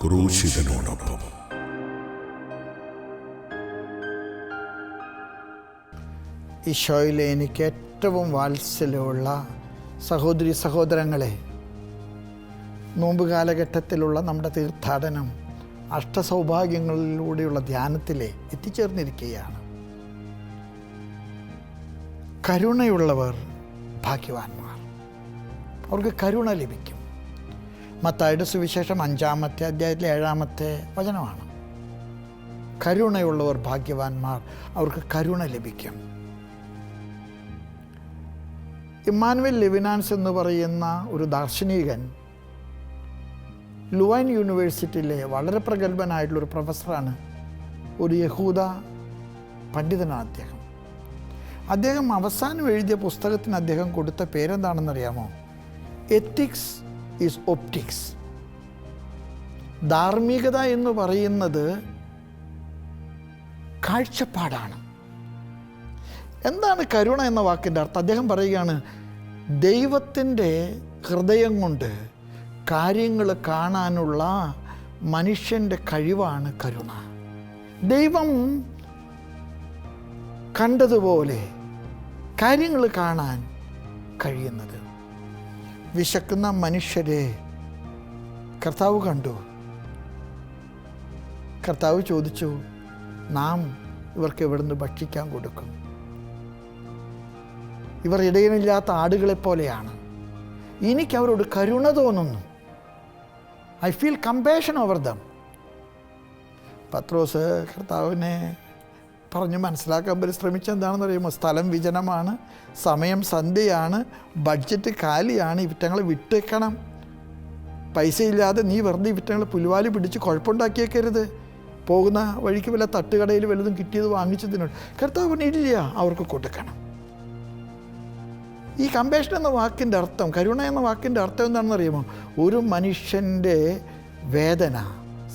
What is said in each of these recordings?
ക്രൂശിതനോടൊപ്പം. ഈശോയിൽ എനിക്ക് ഏറ്റവും വാത്സല്യമുള്ള സഹോദരി സഹോദരങ്ങളെ നോമ്പ് കാലഘട്ടത്തിലുള്ള നമ്മുടെ തീർത്ഥാടനം അഷ്ടസൗഭാഗ്യങ്ങളിലൂടെയുള്ള ധ്യാനത്തിലെ എത്തിച്ചേർന്നിരിക്കുകയാണ്. കരുണയുള്ളവർ ഭാഗ്യവാന്മാർ. അവർക്ക് കരുണ ലഭിക്കും. മത്തായുടെ സുവിശേഷം അഞ്ചാമത്തെ അധ്യായത്തിലെ ഏഴാമത്തെ വചനമാണ്. കരുണയുള്ളവർ ഭാഗ്യവാന്മാർ അവർക്ക് കരുണ ലഭിക്കും. ഇമ്മാനുവൽ ലെവിനാൻസ് എന്ന് പറയുന്ന ഒരു ദാർശനികൻ ലുവൈൻ യൂണിവേഴ്സിറ്റിയിലെ വളരെ പ്രഗത്ഭനായിട്ടുള്ളൊരു പ്രൊഫസറാണ്. ഒരു യഹൂദ പണ്ഡിതനാണ് അദ്ദേഹം. അദ്ദേഹം അവസാനം എഴുതിയ പുസ്തകത്തിന് അദ്ദേഹം കൊടുത്ത പേരെന്താണെന്നറിയാമോ? എത്തിക്സ് ഈസ് ഒപ്റ്റിക്സ് ധാർമ്മികത എന്ന് പറയുന്നത് കാഴ്ചപ്പാടാണ്. എന്താണ് കരുണ എന്ന വാക്കിന്റെ അർത്ഥം? അദ്ദേഹം പറയുകയാണ് ദൈവത്തിന്റെ ഹൃദയം കൊണ്ട് കാര്യങ്ങൾ കാണാനുള്ള മനുഷ്യന്റെ കഴിവാണ് കരുണ. ദൈവം കണ്ടതുപോലെ കാര്യങ്ങൾ കാണാൻ കഴിയുന്നത്. വിശക്കുന്ന മനുഷ്യരെ കർത്താവ് കണ്ടു. കർത്താവ് ചോദിച്ചു നാം ഇവർക്ക് എവിടുന്ന് ഭക്ഷിക്കാൻ കൊടുക്കും. ഇവർ ഇടയിലില്ലാത്ത ആടുകളെ പോലെയാണ് എനിക്ക് അവരോട് കരുണ തോന്നുന്നു. I feel compassion over them Pathros കർത്താവിനെ പറഞ്ഞ് മനസ്സിലാക്കാൻ പരിശ്രമിച്ച എന്താണെന്ന് പറയുമ്പോൾ സ്ഥലം വിജനമാണ് സമയം സന്ധ്യയാണ് ബഡ്ജറ്റ് കാലിയാണ് ഇവറ്റങ്ങളെ വിട്ടേക്കണം പൈസ ഇല്ലാതെ നീ വെറുതെ ഇവറ്റങ്ങളെ പുലുവാലി പിടിച്ച് കുഴപ്പമുണ്ടാക്കിയേക്കരുത്. പോകുന്ന വഴിക്ക് വല്ല തട്ടുകടയിൽ വല്ലതും കിട്ടിയത് വാങ്ങിച്ചതിനോട് കർത്താവ് ഇല്ല അവർക്ക് കൊടുക്കണം. ഈ കമ്പേഷൻ എന്ന വാക്കിന്റെ അർത്ഥം കരുണ എന്ന വാക്കിന്റെ അർത്ഥം എന്താണെന്ന് അറിയുമോ ഒരു മനുഷ്യന്റെ വേദന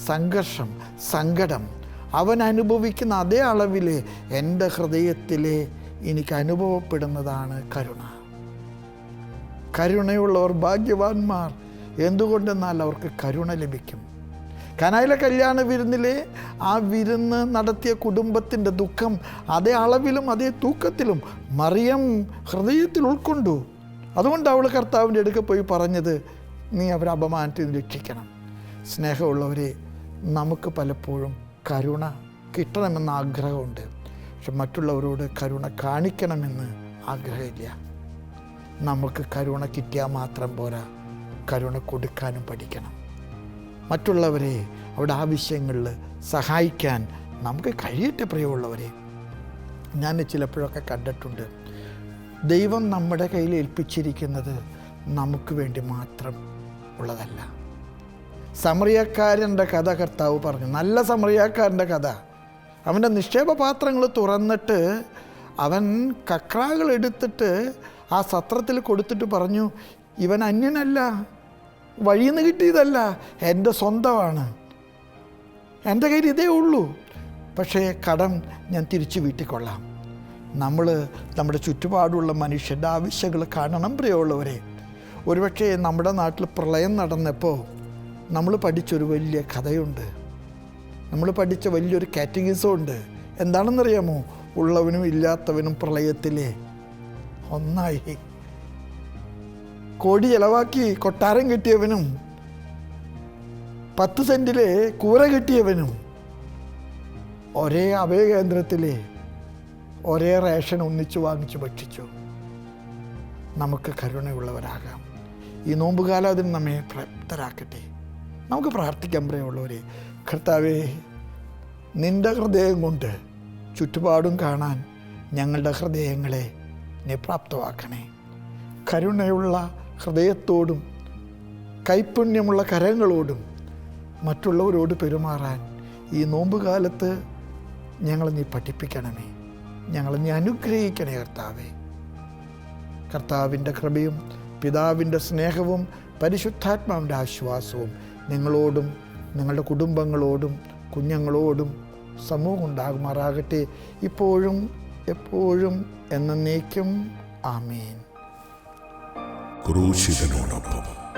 സംഘർഷം സങ്കടം അവൻ അനുഭവിക്കുന്ന അതേ അളവിൽ എന്റെ ഹൃദയത്തിൽ എനിക്ക് അനുഭവപ്പെടുന്നതാണ് കരുണ. കരുണയുള്ളവർ ഭാഗ്യവാന്മാർ. എന്തുകൊണ്ടെന്നാൽ അവർക്ക് കരുണ ലഭിക്കും. കനായിലെ കല്യാണ വിരുന്നിലെ ആ വിരുന്ന് നടത്തിയ കുടുംബത്തിന്റെ ദുഃഖം അതേ അളവിലും അതേ തൂക്കത്തിലും മറിയം ഹൃദയത്തിൽ ഉൾക്കൊണ്ടു. അതുകൊണ്ട് അവൾ കർത്താവിന്റെ അടുക്ക പോയി പറഞ്ഞത് നീ അവരെ അപമാനത്തിൽ രക്ഷിക്കണം. സ്നേഹമുള്ളവരെ നമുക്ക് പലപ്പോഴും കരുണ കിട്ടണമെന്ന ആഗ്രഹമുണ്ട്. പക്ഷെ മറ്റുള്ളവരോട് കരുണ കാണിക്കണമെന്ന് ആഗ്രഹമില്ല. നമുക്ക് കരുണ കിട്ടിയാൽ മാത്രം പോരാ. കരുണ കൊടുക്കാനും പഠിക്കണം. മറ്റുള്ളവരെ അവരുടെ ആവശ്യങ്ങളിൽ സഹായിക്കാൻ നമുക്ക് കഴിയട്ടെ പ്രിയമുള്ളവരെ. ഞാൻ ചിലപ്പോഴൊക്കെ കണ്ടിട്ടുണ്ട്. ദൈവം നമ്മുടെ കയ്യിൽ ഏൽപ്പിച്ചിരിക്കുന്നത് നമുക്ക് വേണ്ടി മാത്രം ഉള്ളതല്ല. സമറിയക്കാരന്റെ കഥ കർത്താവ് പറഞ്ഞു. നല്ല സമറിയക്കാരന്റെ കഥ. അവന്റെ നിക്ഷേപ പാത്രങ്ങൾ തുറന്നിട്ട് അവൻ കക്രാകൾ എടുത്തിട്ട് ആ സത്രത്തിൽ കൊടുത്തിട്ട് പറഞ്ഞു ഇവൻ അന്യനല്ല വഴിയിൽ നിന്ന് കിട്ടിയതല്ല എന്റെ സ്വന്തമാണ്. എന്റെ കയ്യിൽ ഇതേ ഉള്ളൂ. പക്ഷേ കടം ഞാൻ തിരിച്ചു വീട്ടിക്കൊള്ളാം. നമ്മൾ നമ്മുടെ ചുറ്റുപാടുള്ള മനുഷ്യന്റെ ആവശ്യങ്ങൾ കാണണം പ്രിയമുള്ളവരെ. ഒരുപക്ഷെ നമ്മുടെ നാട്ടിൽ പ്രളയം നടന്നപ്പോൾ നമ്മൾ പഠിച്ചൊരു വലിയ കഥയുണ്ട്. നമ്മൾ പഠിച്ച വലിയൊരു കാറ്റഗിസം ഉണ്ട് എന്താണെന്നറിയാമോ? ഉള്ളവനും ഇല്ലാത്തവനും പ്രളയത്തിലെ ഒന്നായി. കോടി ചെലവാക്കി കൊട്ടാരം കിട്ടിയവനും പത്ത് സെന്റിലെ കൂര കിട്ടിയവനും ഒരേ അഭയകേന്ദ്രത്തിലെ ഒരേ റേഷൻ ഒന്നിച്ചു വാങ്ങിച്ചു ഭക്ഷിച്ചു. നമുക്ക് കരുണയുള്ളവരാകാം. ഈ നോമ്പുകാലം അതിന് നമ്മെ പ്രാപ്തരാക്കട്ടെ. നമുക്ക് പ്രാർത്ഥിക്കാൻ പ്രിയമുള്ളവരെ കർത്താവേ നിന്റെ ഹൃദയം കൊണ്ട് ചുറ്റുപാടും കാണാൻ ഞങ്ങളുടെ ഹൃദയങ്ങളെ നീ പ്രാപ്തമാക്കണേ. കരുണയുള്ള ഹൃദയത്തോടും കൈപ്പുണ്യമുള്ള കരങ്ങളോടും മറ്റുള്ളവരോട് പെരുമാറാൻ ഈ നോമ്പുകാലത്ത് ഞങ്ങളെ നീ പഠിപ്പിക്കണമേ. ഞങ്ങളെ നീ അനുഗ്രഹിക്കണേ കർത്താവേ. കർത്താവിന്റെ കൃപയും പിതാവിന്റെ സ്നേഹവും പരിശുദ്ധാത്മാവിന്റെ ആശ്വാസവും നിങ്ങളോടും നിങ്ങളുടെ കുടുംബങ്ങളോടും കുഞ്ഞുങ്ങളോടും സമൂഹം ഉണ്ടാകുമാറാകട്ടെ. ഇപ്പോഴും എപ്പോഴും എന്നേക്കും. ആമേൻ. ക്രൂശിതനോടൊപ്പം